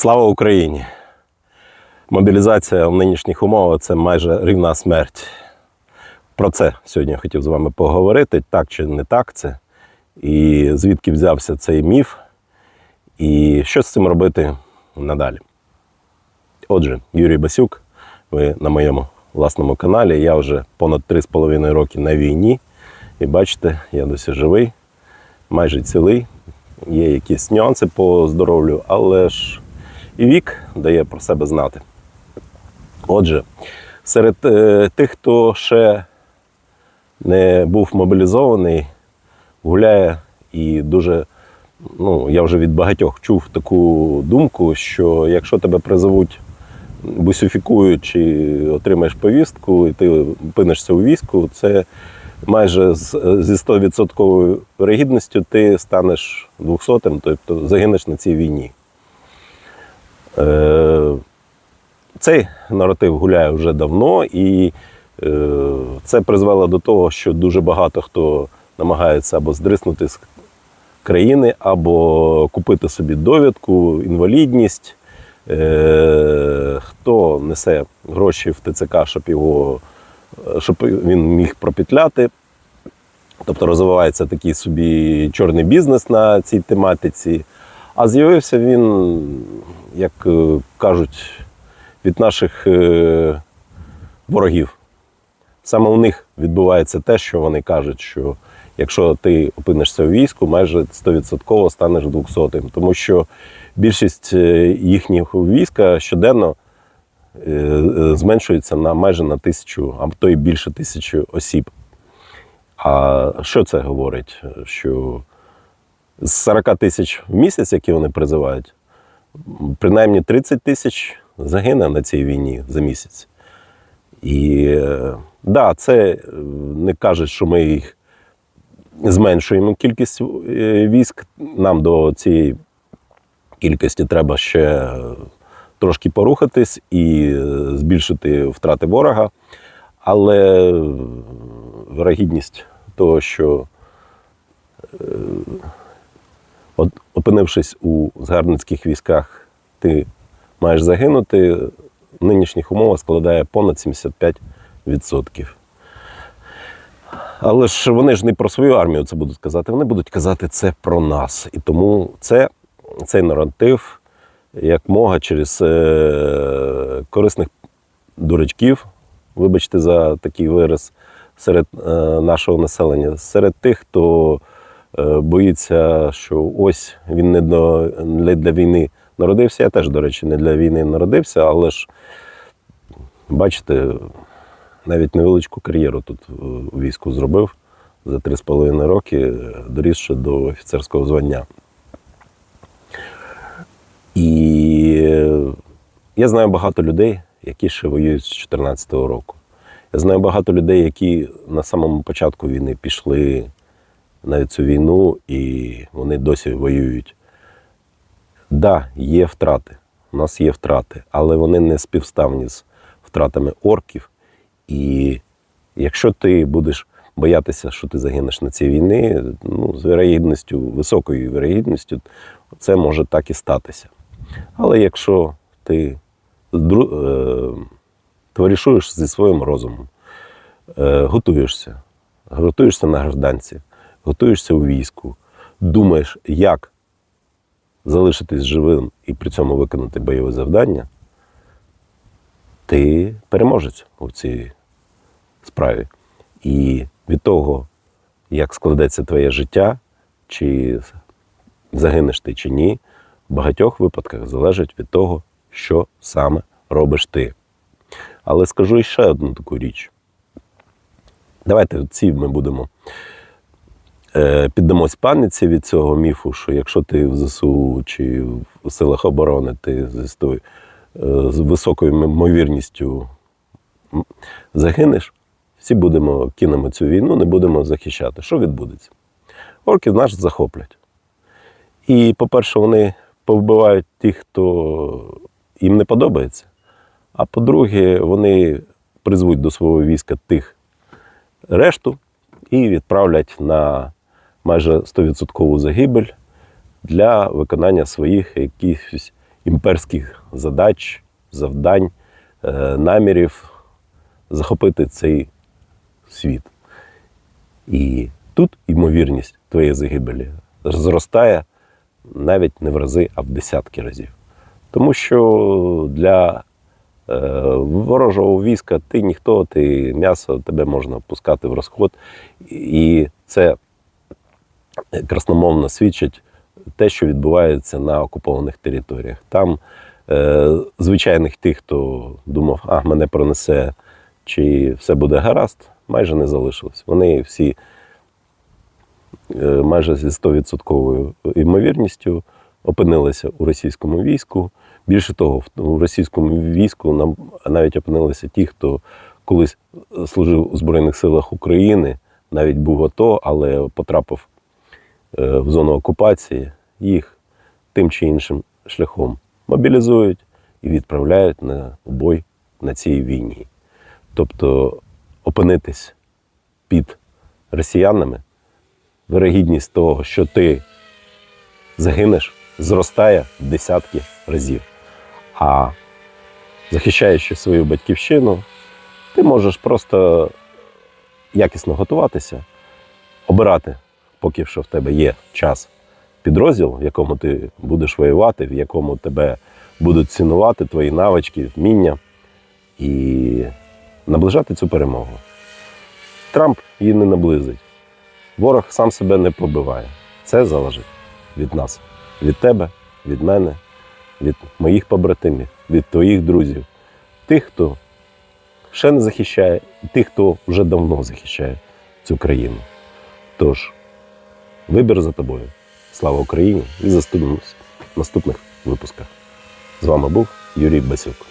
Слава Україні! Мобілізація в нинішніх умовах це майже рівна смерть. Про це сьогодні я хотів з вами поговорити, так чи не так це, і звідки взявся цей міф, і що з цим робити надалі. Отже, Юрій Басюк, ви на моєму власному каналі. Я вже понад 3,5 роки на війні. І бачите, я досі живий, майже цілий. Є якісь нюанси по здоров'ю, але ж і вік дає про себе знати. Отже, серед е, тих, хто ще не був мобілізований, гуляє і дуже, ну, я вже від багатьох чув таку думку, що якщо тебе призовуть, бусифікують чи отримаєш повістку, і ти опинишся у війську, це майже зі 100% вирогідністю ти станеш 200-м, тобто загинеш на цій війні. Е, цей наратив гуляє вже давно, і е, це призвело до того, що дуже багато хто намагається або здриснути з країни, або купити собі довідку, інвалідність. Е, хто несе гроші в ТЦК, щоб його щоб він міг пропетляти. Тобто розвивається такий собі чорний бізнес на цій тематиці. А з'явився він, як е, кажуть, від наших е, ворогів. Саме у них відбувається те, що вони кажуть, що якщо ти опинишся у війську, майже 100% станеш 200-м. Тому що більшість е, їхніх війська щоденно зменшується на майже на тисячу, а то й більше тисячі осіб. А що це говорить? Що з 40 тисяч в місяць, які вони призивають, принаймні 30 тисяч загине на цій війні за місяць. І е, да, це е, не кажуть, що ми їх зменшуємо кількість е, військ. Нам до цієї кількості треба ще трошки порухатись і збільшити втрати ворога. Але вирогідність того, що опинившись у згарбницьких військах, ти маєш загинути, нинішніх умовах складає понад 75%. Але ж вони ж не про свою армію це будуть казати, вони будуть казати це про нас. І тому це, цей наратив, як мога, через е, корисних дурачків, вибачте за такий вираз, серед е, нашого населення, серед тих, хто боїться, що ось він не, для війни народився. Я теж, до речі, не для війни народився, але ж бачите, навіть невеличку кар'єру тут е, у війську зробив за 3,5 роки, е, дорісши до офіцерського звання. І е, я знаю багато людей, які ще воюють з 2014 року. Я знаю багато людей, які на самому початку війни пішли на цю війну і вони досі воюють. Так, да, є втрати. У нас є втрати, але вони не співставні з втратами орків. І якщо ти будеш боятися, що ти загинеш на цій війні, ну, з вірогідністю, високою вірогідністю, це може так і статися. Але якщо ти е, товаришуєш зі своїм розумом, е, готуєшся, готуєшся на гражданці, готуєшся у війську, думаєш, як залишитись живим і при цьому виконати бойове завдання, ти переможець у цій справі. І від того, як складеться твоє життя, чи загинеш ти чи ні, в багатьох випадках залежить від того, що саме робиш ти. Але скажу ще одну таку річ. Давайте ці ми будемо піддамось паніці від цього міфу, що якщо ти в ЗСУ чи в силах оборони, ти е, з високою ймовірністю загинеш, всі будемо кинемо цю війну, не будемо захищати. Що відбудеться? Орків наш захоплять. І, по-перше, вони повбивають тих, хто їм не подобається. А по-друге, вони призвуть до свого війська тих решту і відправлять на майже 100% загибель для виконання своїх якихось імперських задач, завдань, е, намірів захопити цей світ. І тут ймовірність твоєї загибелі зростає навіть не в рази, а в десятки разів. Тому що для е, ворожого війська ти ніхто, ти м'ясо, тебе можна пускати в розход. І це красномовно свідчить те, що відбувається на окупованих територіях. Там е, звичайних тих, хто думав, а мене пронесе, чи все буде гаразд, майже не залишилось. Вони всі е, майже зі 100% ймовірністю опинилися у російському війську. Більше того, в- російському війську навіть опинилися ті, хто колись служив у Збройних силах України, навіть був АТО, але потрапив в зону окупації, їх тим чи іншим шляхом мобілізують і відправляють на бой на цій війні. Тобто опинитись під росіянами, вирогідність того, що ти загинеш, зростає в десятки разів. А захищаючи свою батьківщину, ти можеш просто якісно готуватися, обирати, поки що в тебе є час, підрозділ, в якому ти будеш воювати, в якому тебе будуть цінувати твої навички, вміння і наближати цю перемогу. Трамп її не наблизить. Ворог сам себе не побиває. Це залежить від нас, від тебе, від мене, від моїх побратимів, від твоїх друзів, тих, хто ще не захищає, і тих, хто вже давно захищає цю країну. Тож, вибір за тобою. Слава Україні і застигнемось в наступних випусках. З вами був Юрій Басюк.